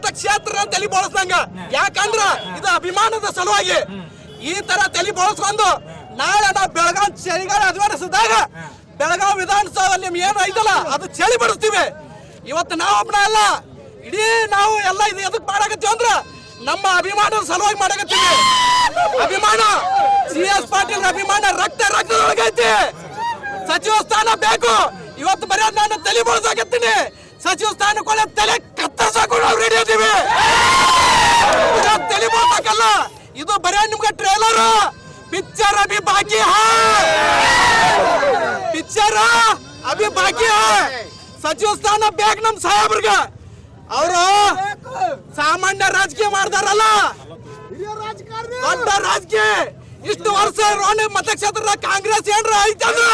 ಮತಕ್ಷೇತ್ರ ತಲೆ ಬೋಳಿಸ್ದಂಗ. ಯಾಕಂದ್ರ ಇದು ಅಭಿಮಾನದ ಸಲುವಾಗಿ ಈ ತರ ತಲೆ ಬೋಳಿಸ್ಕೊಂಡು ನಾಳೆ ನಾವು ಬೆಳಗಾವ್ ಚಳಿಗಾಲ ಅಧಿವೇಶನದಾಗ ಬೆಳಗಾವ್ ವಿಧಾನಸಭೆಯಲ್ಲಿ ಏನು ಐತಲ್ಲ ಅದು ಚಳಿ ಬಿಡಿಸ್ತೀವಿ. ಇವತ್ತು ನಾವು ಒಬ್ಬನ ಅಲ್ಲ ಇಡೀ ನಾವು ಎಲ್ಲ ಇದು ಎದಕ್ ಮಾಡಾಕತ್ತೀವಿ ಅಂದ್ರ ನಮ್ಮ ಅಭಿಮಾನದ ಸಲುವಾಗಿ ಮಾಡಾಕತ್ತೀವಿ. ಅಭಿಮಾನ ಸಿ ಎಸ್ ಪಾಟೀಲ್ ಅಭಿಮಾನ ರಕ್ತ ರಕ್ತದೊಳಗೈತಿ. ಸಚಿವ ಸ್ಥಾನ ಬೇಕು. ಇವತ್ತು ಬರೀ ನಾನು ತಲೆ ಬೋಳ್ಸಾಕತ್ತೀನಿ ಸಚಿವ ಸ್ಥಾನಕ್ಕೆ ತಲೆ ಕತ್ತರಿಸಾಕು ನಾವು ರೆಡಿ ಇದೀವಿ ಇದು ತಲೆ ಬೋಳ್ಸಾಕಲ್ಲ ಇದು ಬರೇ ನಿಮ್ಗೆ ಟ್ರೇಲರ್ ಪಿಕ್ಚರ್ ಅಭಿ ಬಾಕಿ ಪಿಕ್ಚರ್ ಅಭಿ ಬಾಕಿ ಹಾ. ಸಚಿವ ಸ್ಥಾನ ಬೇಕು ನಮ್ ಸಾಹೇಬ್ರಿಗೆ. ಅವರು ಸಾಮಾನ್ಯ ರಾಜಕೀಯ ಮಾಡ್ತಾರಲ್ಲ ದೊಡ್ಡ ರಾಜಕೀಯ. ಇಷ್ಟು ವರ್ಷ ರೋಣಿ ಮತಕ್ಷೇತ್ರದ ಕಾಂಗ್ರೆಸ್ ಏನ್ರ ಐತಂದ್ರ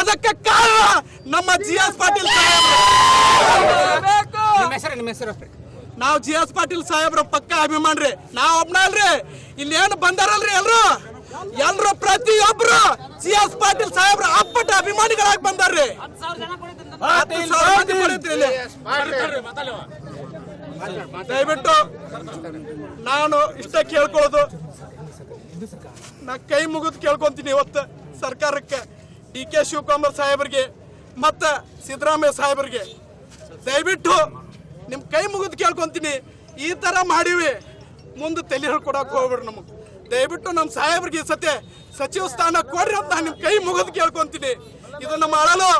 ಅದಕ್ಕೆ ಕಾರಣ ನಮ್ಮ ಜಿ ಎಸ್ ಪಾಟೀಲ್ ಸಾಹೇಬ್ರು. ನಿಮ್ಮ ಹೆಸರು ನಿಮ್ಮ ಹೆಸರು ನಾವು ಜಿ ಎಸ್ ಪಾಟೀಲ್ ಸಾಹೇಬ್ರ ಪಕ್ಕ ಅಭಿಮಾನ್ರಿ. ನಾವ್ ಒಬ್ನಲ್ರಿ ಇಲ್ಲಿ ಏನು ಬಂದಾರಲ್ರಿ ಎಲ್ರು? ಎಲ್ರು ಪ್ರತಿಯೊಬ್ರು ಜಿ ಎಸ್ ಪಾಟೀಲ್ ಸಾಹೇಬ್ರ ಅಪ್ಪಟ ಅಭಿಮಾನಿಗಳಾಗಿ ಬಂದಾರ್ರಿ. ದಯವಿಟ್ಟು ನಾನು ಇಷ್ಟ ಕೇಳ್ಕೊಳ್ಳೋದು. ನಾ ಕೈ ಮುಗಿದು ಕೇಳ್ಕೊಂತೀನಿ ಇವತ್ತು ಸರ್ಕಾರಕ್ಕೆ. ಡಿ ಕೆ ಶಿವಕುಮಾರ್ ಸಾಹೇಬರಿಗೆ. ಮತ್ತು ಸಿದ್ದರಾಮಯ್ಯ ಸಾಹೇಬರಿಗೆ. ದಯವಿಟ್ಟು ನಿಮ್ಮ ಕೈ ಮುಗಿದು ಕೇಳ್ಕೊತೀನಿ. ಈ ಥರ ಮಾಡಿವಿ. ಮುಂದೆ ತಲೆ ಹೇಳ್ಕೊಡಕ್ಕೆ ಹೋಗ್ಬೇಡ್ರಿ ನಮಗೆ. ದಯವಿಟ್ಟು ನಮ್ಮ ಸಾಹೇಬ್ರಿಗೆ ಈ ಸತ್ಯ ಸಚಿವ ಸ್ಥಾನ ಕೊಡ್ರಿ ಅಂತ ನಿಮ್ಮ ಕೈ ಮುಗಿದು ಕೇಳ್ಕೊತೀನಿ. ಇದು ಮಾಡಲು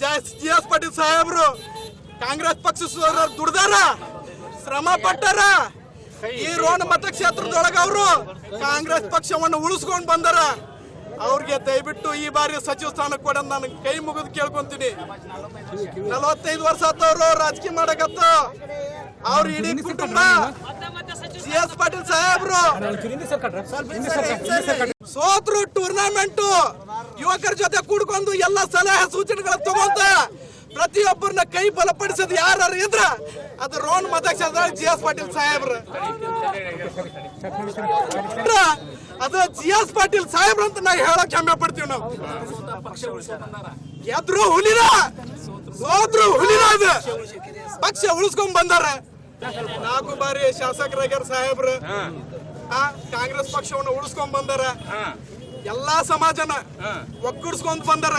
ಜಿ ಎಸ್ ಪಾಟೀಲ್ ಸಾಹೇಬರು, ಕಾಂಗ್ರೆಸ್ ಪಕ್ಷ ದುಡ್ದಾರ, ಶ್ರಮ ಪಟ್ಟಾರ. ಈ ರೋಣ ಮತಕ್ಷೇತ್ರದೊಳಗೆ ಅವರು ಕಾಂಗ್ರೆಸ್ ಪಕ್ಷವನ್ನು ಉಳಿಸ್ಕೊಂಡು ಬಂದಾರ. ಅವ್ರಿಗೆ ದಯವಿಟ್ಟು ಈ ಬಾರಿ ಸಚಿವ ಸ್ಥಾನ ಕೊಡ ನಾನು ಕೈ ಮುಗಿದು ಕೇಳ್ಕೊಂತೀನಿ. ನಲವತ್ತೈದು ವರ್ಷ ಆತವ್ರು ರಾಜಕೀಯ ಮಾಡಕತ್ತ. ಅವ್ರ ಇಡೀ ಕುಟುಂಬ. ಸಿ ಎಸ್ ಪಾಟೀಲ್ ಸಾಹೇಬ್ರು. ಸೋತ್ರು ಟೂರ್ನಮೆಂಟ್ ಯುವಕರ ಜೊತೆ ಕೂಡ್ಕೊಂಡು ಎಲ್ಲ ಸಲಹೆ ತಗೊಂತ ಪ್ರತಿಯೊಬ್ಬರನ್ನ ಕೈ ಬಲಪಡಿಸೋದು ಯಾರು ಇದ್ರ? ಅದು ರೋನ್ ಮತಕ್ಷೇತ್ರ ಜಿ ಎಸ್ ಪಾಟೀಲ್ ಸಾಹೇಬ್ರ. ಅದು ಜಿ ಎಸ್ ಪಾಟೀಲ್ ಸಾಹೇಬ್ರ ಅಂತ ನಾವು ಹೇಳಕ್ ಹೆಮ್ಮೆ ಪಡ್ತೀವಿ ನಾವು. ಎದ್ರು ಹುಲಿನ? ಹೋದ್ರು ಹುಲಿನ ಅದು. ಪಕ್ಷ ಉಳಿಸ್ಕೊಂಡ್ ಬಂದಾರ. ನಾಲ್ಕು ಬಾರಿ ಶಾಸಕರಾಗ್ಯಾರ ಸಾಹೇಬ್ರು. ಆ, ಕಾಂಗ್ರೆಸ್ ಪಕ್ಷವನ್ನು ಉಳಿಸ್ಕೊಂಡ್ ಬಂದಾರ. ಎಲ್ಲಾ ಸಮಾಜನ ಒಗ್ಗೂಡ್ಸ್ಕೊಂಡ್ ಬಂದಾರ.